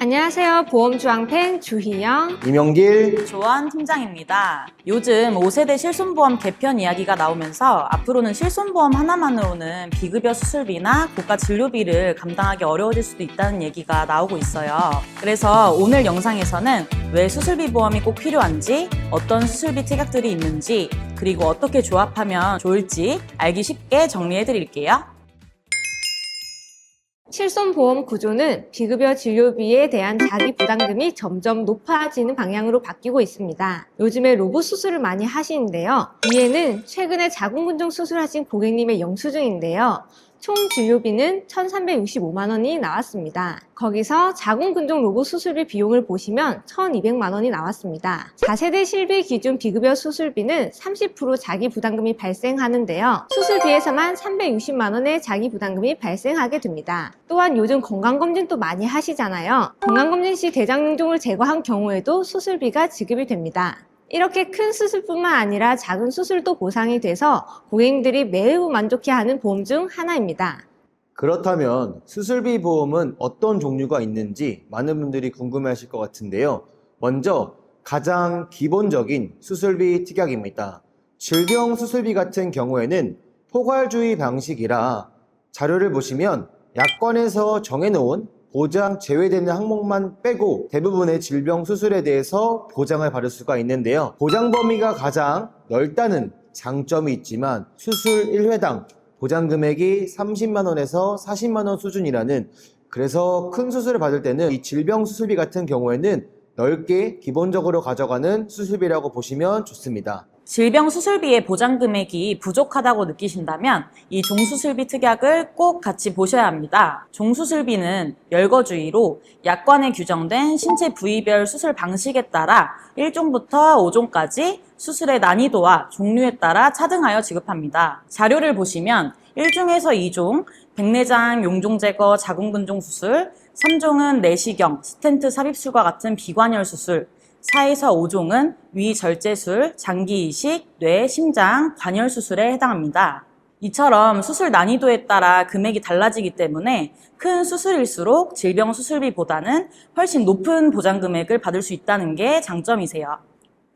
안녕하세요. 보험주황팬 주희영. 이명길 조원 팀장입니다. 요즘 5세대 실손보험 개편 이야기가 나오면서 앞으로는 실손보험 하나만으로는 비급여 수술비나 고가 진료비를 감당하기 어려워질 수도 있다는 얘기가 나오고 있어요. 그래서 오늘 영상에서는 왜 수술비 보험이 꼭 필요한지, 어떤 수술비 특약들이 있는지, 그리고 어떻게 조합하면 좋을지 알기 쉽게 정리해 드릴게요. 실손보험 구조는 비급여 진료비에 대한 자기 부담금이 점점 높아지는 방향으로 바뀌고 있습니다. 요즘에 로봇 수술을 많이 하시는데요. 이에는 최근에 자궁근종 수술하신 고객님의 영수증인데요. 총 진료비는 1,365만 원이 나왔습니다. 거기서 자궁근종 로봇 수술비 비용을 보시면 1,200만 원이 나왔습니다. 4세대 실비 기준 비급여 수술비는 30% 자기 부담금이 발생하는데요. 수술비에서만 360만 원의 자기 부담금이 발생하게 됩니다. 또한 요즘 건강검진도 많이 하시잖아요. 건강검진 시 대장용종을 제거한 경우에도 수술비가 지급이 됩니다. 이렇게 큰 수술뿐만 아니라 작은 수술도 보상이 돼서 고객님들이 매우 만족해하는 보험 중 하나입니다. 그렇다면 수술비 보험은 어떤 종류가 있는지 많은 분들이 궁금해하실 것 같은데요. 먼저 가장 기본적인 수술비 특약입니다. 질병 수술비 같은 경우에는 포괄주의 방식이라 자료를 보시면 약관에서 정해놓은 보장 제외되는 항목만 빼고 대부분의 질병 수술에 대해서 보장을 받을 수가 있는데요. 보장 범위가 가장 넓다는 장점이 있지만 수술 1회당 보장 금액이 30만 원에서 40만 원 수준이라는 그래서 큰 수술을 받을 때는 이 질병 수술비 같은 경우에는 넓게 기본적으로 가져가는 수술비라고 보시면 좋습니다. 질병 수술비의 보장 금액이 부족하다고 느끼신다면 이 종수술비 특약을 꼭 같이 보셔야 합니다. 종수술비는 열거주의로 약관에 규정된 신체 부위별 수술 방식에 따라 1종부터 5종까지 수술의 난이도와 종류에 따라 차등하여 지급합니다. 자료를 보시면 1종에서 2종, 백내장 용종 제거 자궁근종 수술, 3종은 내시경, 스텐트 삽입술과 같은 비관혈 수술, 4에서 5종은 위 절제술, 장기 이식, 뇌, 심장, 관열 수술에 해당합니다. 이처럼 수술 난이도에 따라 금액이 달라지기 때문에 큰 수술일수록 질병 수술비보다는 훨씬 높은 보장 금액을 받을 수 있다는 게 장점이세요.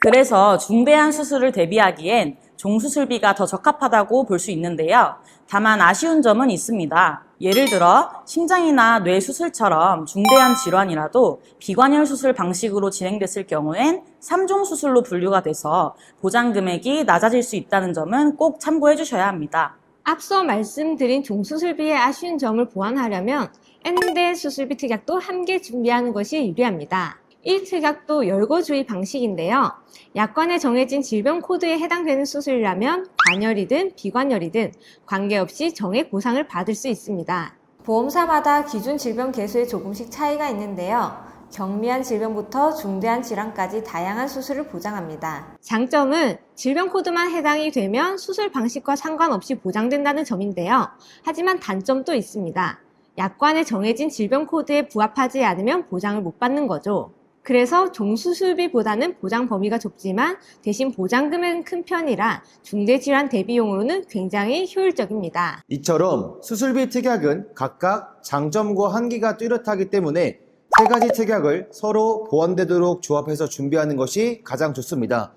그래서 중대한 수술을 대비하기엔 종수술비가 더 적합하다고 볼 수 있는데요. 다만 아쉬운 점은 있습니다. 예를 들어 심장이나 뇌 수술처럼 중대한 질환이라도 비관혈 수술 방식으로 진행됐을 경우엔 3종 수술로 분류가 돼서 보장 금액이 낮아질 수 있다는 점은 꼭 참고해 주셔야 합니다. 앞서 말씀드린 종수술비의 아쉬운 점을 보완하려면 N대 수술비 특약도 함께 준비하는 것이 유리합니다. 이 특약도 열거주의 방식인데요. 약관에 정해진 질병 코드에 해당되는 수술이라면 관열이든 비관열이든 관계없이 정액 보상을 받을 수 있습니다. 보험사마다 기준 질병 개수에 조금씩 차이가 있는데요. 경미한 질병부터 중대한 질환까지 다양한 수술을 보장합니다. 장점은 질병 코드만 해당이 되면 수술 방식과 상관없이 보장된다는 점인데요. 하지만 단점도 있습니다. 약관에 정해진 질병 코드에 부합하지 않으면 보장을 못 받는 거죠. 그래서 종수술비보다는 보장 범위가 좁지만 대신 보장 금액은 큰 편이라 중대질환 대비용으로는 굉장히 효율적입니다. 이처럼 수술비 특약은 각각 장점과 한계가 뚜렷하기 때문에 세 가지 특약을 서로 보완되도록 조합해서 준비하는 것이 가장 좋습니다.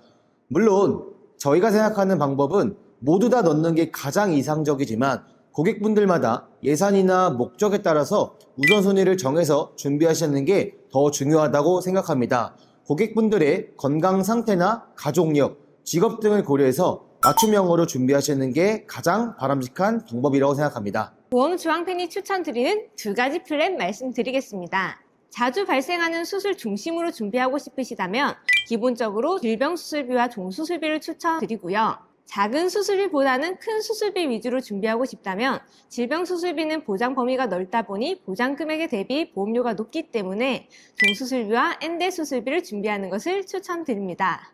물론 저희가 생각하는 방법은 모두 다 넣는 게 가장 이상적이지만 고객분들마다 예산이나 목적에 따라서 우선순위를 정해서 준비하시는 게 더 중요하다고 생각합니다. 고객분들의 건강 상태나 가족력, 직업 등을 고려해서 맞춤형으로 준비하시는 게 가장 바람직한 방법이라고 생각합니다. 보험 주황팬이 추천드리는 두 가지 플랜 말씀드리겠습니다. 자주 발생하는 수술 중심으로 준비하고 싶으시다면 기본적으로 질병 수술비와 종수술비를 추천드리고요. 작은 수술비보다는 큰 수술비 위주로 준비하고 싶다면 질병 수술비는 보장 범위가 넓다 보니 보장 금액에 대비 보험료가 높기 때문에 종수술비와 N대 수술비를 준비하는 것을 추천드립니다.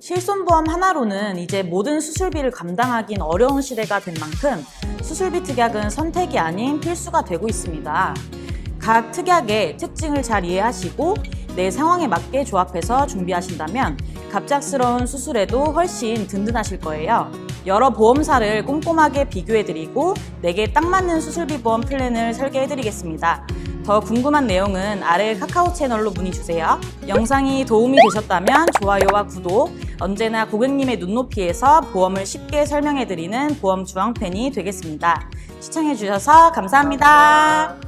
실손보험 하나로는 이제 모든 수술비를 감당하긴 어려운 시대가 된 만큼 수술비 특약은 선택이 아닌 필수가 되고 있습니다. 각 특약의 특징을 잘 이해하시고 내 상황에 맞게 조합해서 준비하신다면 갑작스러운 수술에도 훨씬 든든하실 거예요. 여러 보험사를 꼼꼼하게 비교해드리고 내게 딱 맞는 수술비 보험 플랜을 설계해드리겠습니다. 더 궁금한 내용은 아래 카카오 채널로 문의 주세요. 영상이 도움이 되셨다면 좋아요와 구독, 언제나 고객님의 눈높이에서 보험을 쉽게 설명해드리는 보험 주황팬이 되겠습니다. 시청해주셔서 감사합니다.